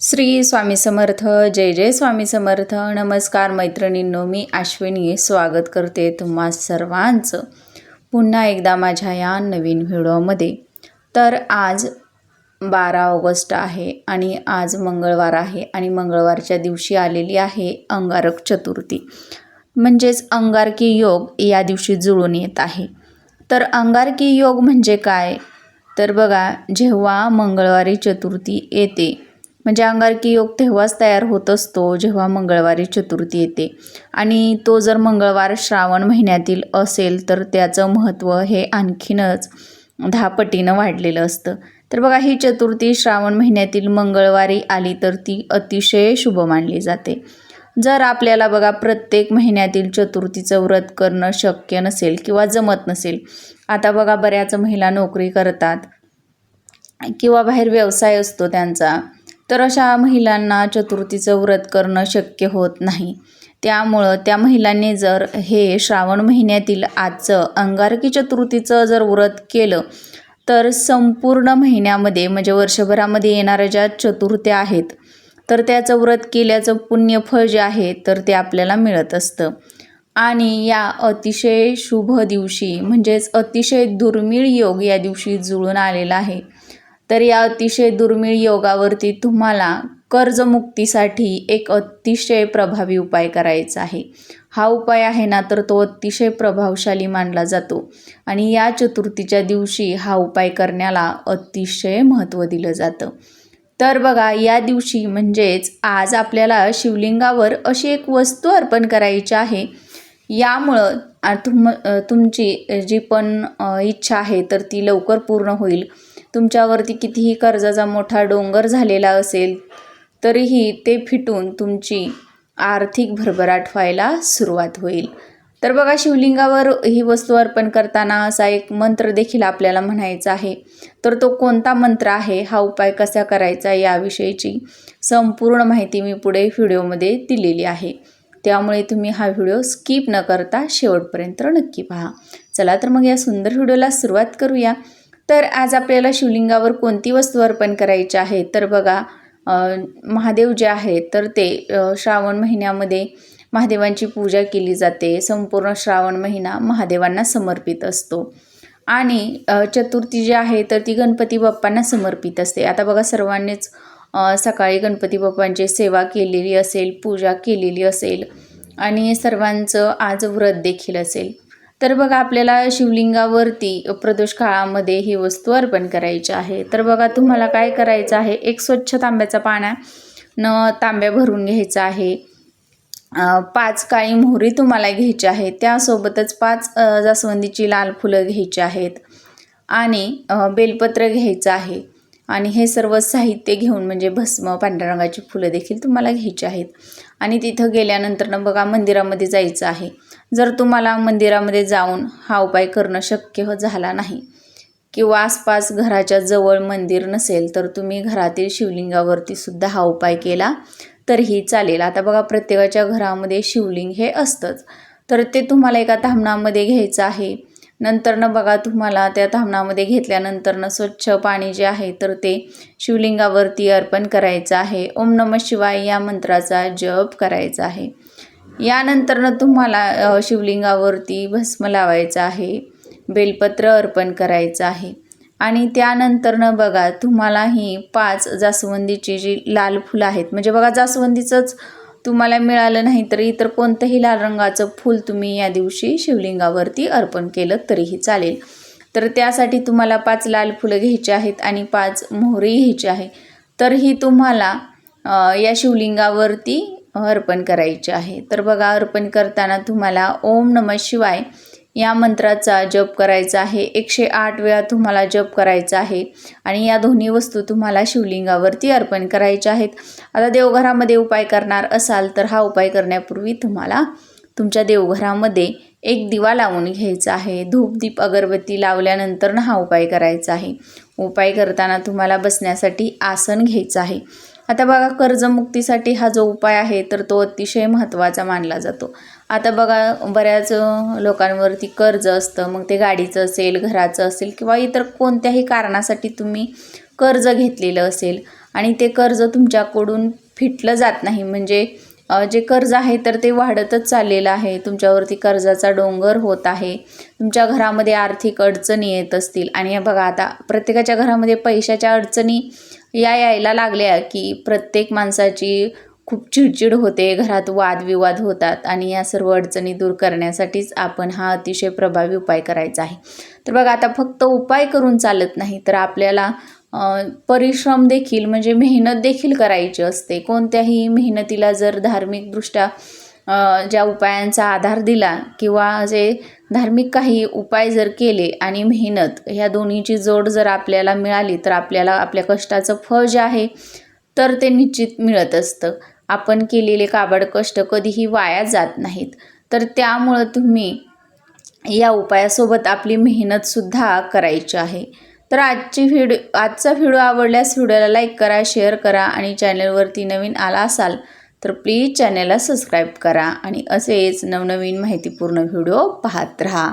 श्री स्वामी समर्थ जय जय स्वामी समर्थ. नमस्कार मैत्रिणींनो मी अश्विनी स्वागत करते तुम्हा सर्वांचं. पुन्हा एकदा माझ्या या नवीन व्हिडिओमध्ये. तर आज बारा ऑगस्ट आहे आणि आज मंगळवार आहे आणि मंगळवारच्या दिवशी आलेली आहे अंगारक चतुर्थी. म्हणजेच अंगारकी योग या दिवशी जुळून येत आहे. तर अंगारकी योग म्हणजे काय? तर बघा जेव्हा मंगळवारी चतुर्थी येते म्हणजे अंगारकी योग तेव्हाच तयार होत असतो जेव्हा मंगळवारी चतुर्थी येते. आणि तो जर मंगळवार श्रावण महिन्यातील असेल तर त्याचं महत्त्व हे आणखीनच दहा पटीनं वाढलेलं असतं. तर बघा ही चतुर्थी श्रावण महिन्यातील मंगळवारी आली तर ती अतिशय शुभ मानली जाते. जर आपल्याला बघा प्रत्येक महिन्यातील चतुर्थीचं व्रत करणं शक्य नसेल किंवा जमत नसेल आता बघा बऱ्याच महिला नोकरी करतात किंवा बाहेर व्यवसाय असतो त्यांचा तर अशा महिलांना चतुर्थीचं व्रत करणं शक्य होत नाही. त्यामुळं त्या महिलांनी जर हे श्रावण महिन्यातील आजचं अंगारकी चतुर्थीचं जर व्रत केलं तर संपूर्ण महिन्यामध्ये म्हणजे वर्षभरामध्ये येणाऱ्या ज्या चतुर्थ्या आहेत तर त्याचं व्रत केल्याचं पुण्यफळ जे आहे तर ते आपल्याला मिळत असतं. आणि या अतिशय शुभ दिवशी म्हणजेच अतिशय दुर्मिळ योग या दिवशी जुळून आलेला आहे. तर या अतिशय दुर्मिळ योगावरती तुम्हाला कर्जमुक्तीसाठी एक अतिशय प्रभावी उपाय करायचा आहे. हा उपाय आहे ना तर तो अतिशय प्रभावशाली मानला जातो. आणि या चतुर्थीच्या दिवशी हा उपाय करण्याला अतिशय महत्त्व दिलं जातं. तर बघा या दिवशी म्हणजेच आज आपल्याला शिवलिंगावर अशी एक वस्तू अर्पण करायची आहे. यामुळं तुम तुमची जी पण इच्छा आहे तर ती लवकर पूर्ण होईल. तुमच्यावरती कितीही कर्जाचा मोठा डोंगर झालेला असेल तरीही ते फिटून तुमची आर्थिक भरभराट व्हायला सुरुवात होईल. तर बघा शिवलिंगावर ही वस्तू अर्पण करताना असा एक मंत्र देखील आपल्याला म्हणायचा आहे. तर तो कोणता मंत्र आहे हा उपाय कसा करायचा याविषयीची संपूर्ण माहिती मी पुढे व्हिडिओमध्ये दिलेली आहे. त्यामुळे तुम्ही हा व्हिडिओ स्किप न करता शेवटपर्यंत नक्की पहा. चला तर मग या सुंदर व्हिडिओला सुरुवात करूया. तर आज आपल्याला शिवलिंगावर कोणती वस्तू अर्पण करायची आहे? तर बघा महादेव जे आहेत तर ते श्रावण महिन्यामध्ये महादेवांची पूजा केली जाते. संपूर्ण श्रावण महिना महादेवांना समर्पित असतो. आणि चतुर्थी जी आहे तर ती गणपती बाप्पांना समर्पित असते. आता बघा सर्वांनीच सकाळी गणपती बाप्पांची सेवा केलेली असेल पूजा केलेली असेल आणि सर्वांचं आज व्रत देखील असेल. तर बघा आपल्याला शिवलिंगावरती प्रदोष काळामध्ये ही वस्तू अर्पण करायची आहे. तर बघा तुम्हाला काय करायचं आहे? एक स्वच्छ तांब्याचा पाण्या न तांब्या भरून घ्यायचा आहे. पाच काळी मोहरी तुम्हाला घ्यायची आहे. त्यासोबतच पाच जास्वंदीची लाल फुलं घ्यायची आहेत. आणि बेलपत्र घ्यायचं आहे. आणि हे सर्व साहित्य घेऊन म्हणजे भस्म पांढऱ्या रंगाची फुलं देखील तुम्हाला घ्यायची आहेत. आणि तिथं गेल्यानंतर बघा मंदिरामध्ये जायचं आहे. जर तुम्हाला मंदिरामध्ये जाऊन हा उपाय करणं शक्य हो झाला नाही किंवा आसपास घराच्या जवळ मंदिर नसेल तर तुम्ही घरातील शिवलिंगावरती सुद्धा हा उपाय केला तरीही चालेल. आता बघा प्रत्येकाच्या घरामध्ये शिवलिंग हे असतंच. तर ते तुम्हाला एका धामणामध्ये घ्यायचं आहे. नंतरनं बघा तुम्हाला त्या तामणामध्ये घेतल्यानंतरनं स्वच्छ पाणी जे आहे तर ते शिवलिंगावरती अर्पण करायचं आहे. ओम नम शिवाय या मंत्राचा जप करायचा आहे. यानंतरनं तुम्हाला शिवलिंगावरती भस्म लावायचं आहे बेलपत्र अर्पण करायचं आहे. आणि त्यानंतरनं बघा तुम्हाला ही पाच जास्वंदीची जी लाल फुलं आहेत म्हणजे बघा जास्वंदीचंच तुम्हाला मिळालं नाही तर इतर कोणतंही लाल रंगाचं फूल तुम्ही या दिवशी शिवलिंगावरती अर्पण केलं तरीही चालेल. तर त्यासाठी तुम्हाला पाच लाल फुलं घ्यायची आहेत आणि पाच मोहरी घ्यायची आहे. तर ही तुम्हाला या शिवलिंगावरती अर्पण करायचे आहे. तर बघा अर्पण करताना तुम्हाला ओम नम शिवाय या मंत्राचा जप करायचा आहे. एकशे आठ वेळा तुम्हाला जप करायचा आहे आणि या दोन्ही वस्तू तुम्हाला शिवलिंगावरती अर्पण करायच्या आहेत. आता देवघरामध्ये उपाय करणार असाल तर हा उपाय करण्यापूर्वी तुम्हाला तुमच्या देवघरामध्ये एक दिवा लावून घ्यायचा आहे. धूपदीप अगरबत्ती लावल्यानंतर हा उपाय करायचा आहे. उपाय करताना तुम्हाला बसण्यासाठी आसन घ्यायचं आहे. आता बघा कर्जमुक्तीसाठी हा जो उपाय आहे तर तो अतिशय महत्त्वाचा मानला जातो. आता बघा बऱ्याच लोकांवरती कर्ज असतं मग ते गाडीचं असेल घराचं असेल किंवा इतर कोणत्याही कारणासाठी तुम्ही कर्ज घेतलेलं असेल आणि ते कर्ज तुमच्याकडून फिटलं जात नाही. म्हणजे जे कर्ज आहे तर ते वाढतच चाललेलं आहे. तुमच्यावरती कर्जाचा डोंगर होत आहे. तुमच्या घरामध्ये आर्थिक अडचणी येत असतील. आणि बघा आता प्रत्येकाच्या घरामध्ये पैशाच्या अडचणी या यायला लागल्या की प्रत्येक माणसाची खूप चिडचिड होते घरात वादविवाद होतात आणि या सर्व अडचणी दूर करण्यासाठीच आपण हा अतिशय प्रभावी उपाय करायचा आहे. तर बघा आता फक्त उपाय करून चालत नाही तर आपल्याला परिश्रम देखील म्हणजे मेहनत देखील करायची असते. कोणत्याही मेहनतीला जर धार्मिकदृष्ट्या ज्या उपायांचा आधार दिला किंवा जे धार्मिक काही उपाय जर केले आणि मेहनत ह्या दोन्हीची जोड जर आपल्याला मिळाली तर आपल्याला आपल्या कष्टाचं फळ जे आहे तर ते निश्चित मिळत असतं. आपण केलेले काबड कष्ट कधीही वाया जात नाहीत. तर त्यामुळं तुम्ही या उपायासोबत आपली मेहनतसुद्धा करायची आहे. तर आजची व्हिडिओ आजचा व्हिडिओ आवडल्यास व्हिडिओला लाईक करा शेअर करा आणि चॅनलवरती नवीन आला असाल तर प्लीज चॅनलला सबस्क्राईब करा आणि असेच नवनवीन माहितीपूर्ण व्हिडिओ पाहत राहा.